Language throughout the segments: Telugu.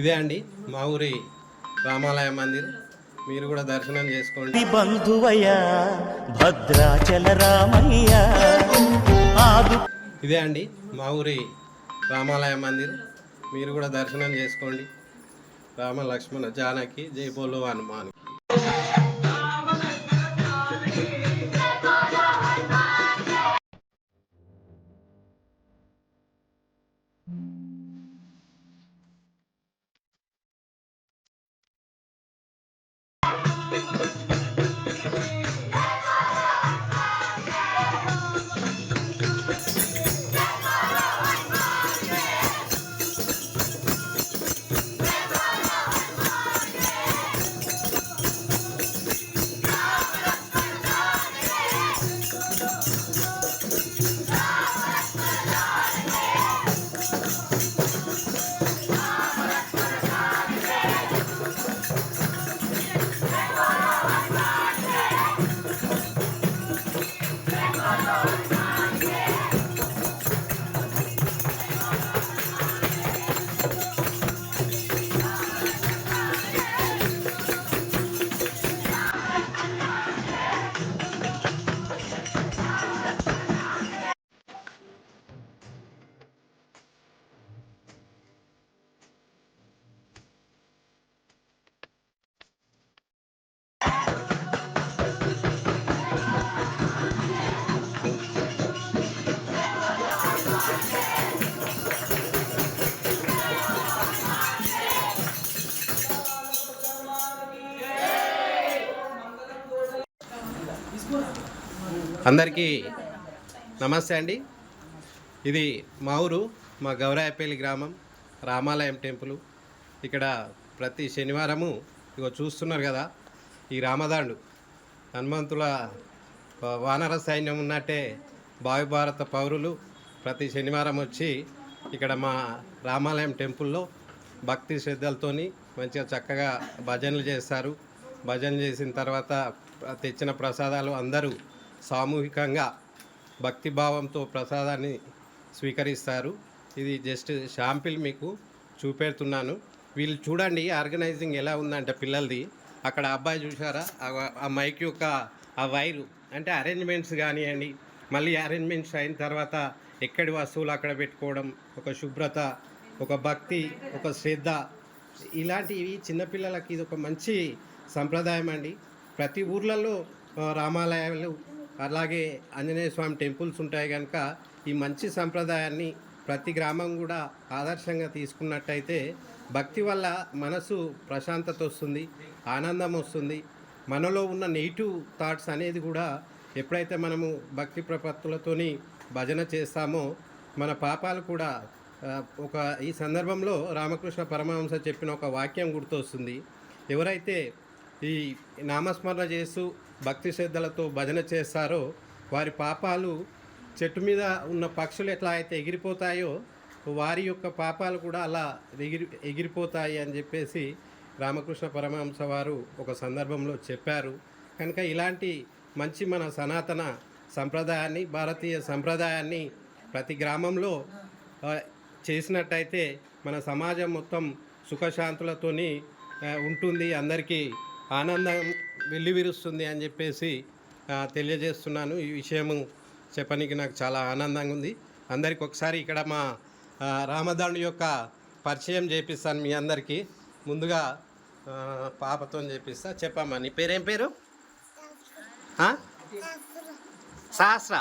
ఇదే అండి మా ఊరి రామాలయ మందిర్. మీరు కూడా దర్శనం చేసుకోండి. బంధువయ్య భద్రాచల రామయ్య. ఇదే అండి మా ఊరి రామాలయ మందిర్. మీరు కూడా దర్శనం చేసుకోండి. రామ లక్ష్మణ జానకి జై బోలో హనుమాన్. అందరికీ నమస్తే అండి. ఇది మా ఊరు మా గౌరాయపల్లి గ్రామం రామాలయం టెంపుల్. ఇక్కడ ప్రతి శనివారము ఇగో చూస్తున్నారు కదా ఈ రామదాండు. హనుమంతుల వానర సైన్యం ఉన్నట్టే భావి భారత పౌరులు ప్రతి శనివారం వచ్చి ఇక్కడ మా రామాలయం టెంపుల్లో భక్తి శ్రద్ధలతోని మంచిగా చక్కగా భజనలు చేస్తారు. భజనలు చేసిన తర్వాత తెచ్చిన ప్రసాదాలు అందరూ సామూహికంగా భక్తి భావంతో ప్రసాదాన్ని స్వీకరిస్తారు. ఇది జస్ట్ షాంపిల్ మీకు చూపెడుతున్నాను. వీళ్ళు చూడండి ఆర్గనైజింగ్ ఎలా ఉందంటే పిల్లలది. అక్కడ అబ్బాయి చూసారా ఆ- మైక్ యొక్క ఆ వైరు అంటే అరేంజ్మెంట్స్ కానివ్వండి మళ్ళీ అరేంజ్మెంట్స్ అయిన తర్వాత ఎక్కడి వస్తువులు అక్కడ పెట్టుకోవడం ఒక శుభ్రత ఒక భక్తి ఒక శ్రద్ధ. ఇలాంటివి చిన్నపిల్లలకి ఇది ఒక మంచి సంప్రదాయం అండి. ప్రతి ఊర్లలో రామాలయాలు అలాగే ఆంజనేయ స్వామి టెంపుల్స్ ఉంటాయి కనుక ఈ మంచి సంప్రదాయాన్ని ప్రతి గ్రామం కూడా ఆదర్శంగా తీసుకున్నట్టయితే భక్తి వల్ల మనసు ప్రశాంతత వస్తుంది ఆనందం వస్తుంది. మనలో ఉన్న నెగిటివ్ థాట్స్ అనేది కూడా ఎప్పుడైతే మనము భక్తి ప్రపత్తులతోని భజన చేస్తామో మన పాపాలు కూడా ఒక ఈ సందర్భంలో రామకృష్ణ పరమహంస చెప్పిన ఒక వాక్యం గుర్తొస్తుంది. ఎవరైతే ఈ నామస్మరణ చేస్తూ భక్తి శ్రద్ధలతో భజన చేస్తారో వారి పాపాలు చెట్టు మీద ఉన్న పక్షులు ఎట్లా అయితే ఎగిరిపోతాయో వారి యొక్క పాపాలు కూడా అలా ఎగిరి ఎగిరిపోతాయి అని చెప్పేసి రామకృష్ణ పరమహంస వారు ఒక సందర్భంలో చెప్పారు. కనుక ఇలాంటి మంచి మన సనాతన సంప్రదాయాన్ని భారతీయ సంప్రదాయాన్ని ప్రతి గ్రామంలో చేసినట్టయితే మన సమాజం మొత్తం సుఖశాంతులతోని ఉంటుంది. అందరికీ ఆనందం వెల్లివిరుస్తుంది అని చెప్పేసి తెలియజేస్తున్నాను. ఈ విషయము చెప్పడానికి నాకు చాలా ఆనందంగా ఉంది. అందరికి ఒకసారి ఇక్కడ మా ఆ, రామదండు యొక్క పరిచయం చేపిస్తాను మీ అందరికీ. ముందుగా పాపతో చేపిస్తా. చెప్పమ్మా నీ పేరేం పేరు? Sahasra.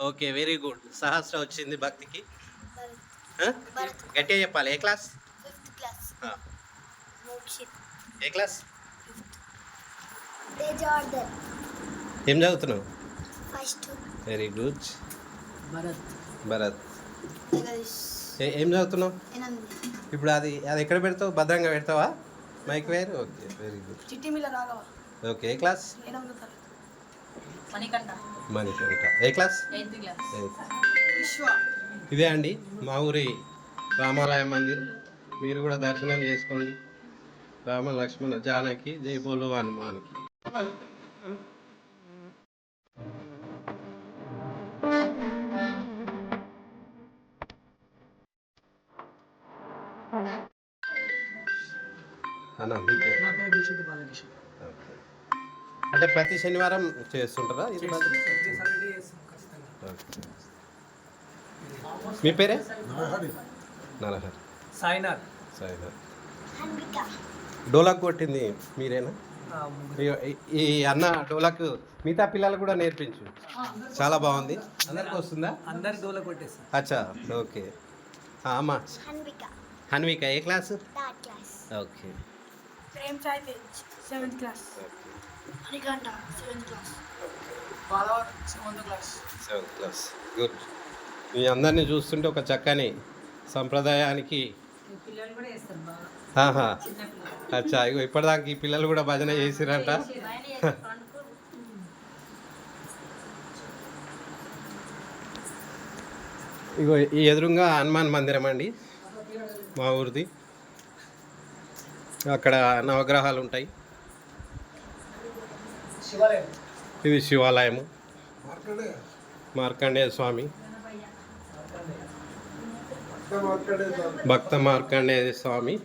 Okay very good. Sahasra వచ్చింది భక్తికి? గట్టిగా చెప్పాలి. ఏ క్లాస్? ఏ క్లాస్? ఏం చదువుతున్నావు? First. Very good Bharat. Bharat. ఏ- ఏం చదువుతున్నావు? ఇప్పుడు అది అది ఎక్కడ పెడతావు? భద్రంగా పెడతావా? Mike where? Okay very good Chitti మిల్ల Raghava. Okay A class? Manikantha. Manikantha. ఏ క్లాస్? ఇదే అండి మా ఊరి రామాలయ మందిర్. మీరు కూడా దర్శనం చేసుకోండి. రామ లక్ష్మణ జానకి జై బోలో హనుమాన్కి. అంటే ప్రతి శనివారం చేస్తుంటారా? ఇది. మీ పేరే? నరహరి సాయినాథ్. హన్విక డోలాక్ కొట్టింది మీరేనా? ఈ- ఈ అన్న డోలాక్ మిగతా పిల్లలు కూడా నేర్పించు. చాలా బాగుంది. అందరికి వస్తుందా? అందరు డోల కొట్టేస్తాం. అచ్చా ఓకే. ఆ, అమ్మా. హన్విక. హన్విక ఏ class? Okay. Prem Sai seventh class. Manikantha seventh class. బాలవాడ్ seventh class. Seventh class. Good. మీ అందరినీ చూస్తుంటే ఒక చక్కని సంప్రదాయానికి అచ్చా ఇగో ఇప్పటిదాకా ఈ పిల్లలు కూడా భజన చేసిరంట. ఇగో ఈ ఎదురుగా హనుమాన్ మందిరం అండి మా ఊరిది. అక్కడ నవగ్రహాలు ఉంటాయి. శివాలయం. ఇది శివాలయము. మార్కండేయ స్వామి. భక్త మార్కండేయ స్వామి.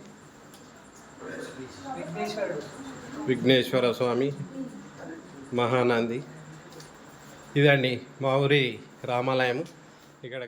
విఘ్నేశ్వర స్వామి. మహానంది. ఇదండి మా ఊరి రామాలయం ఇక్కడ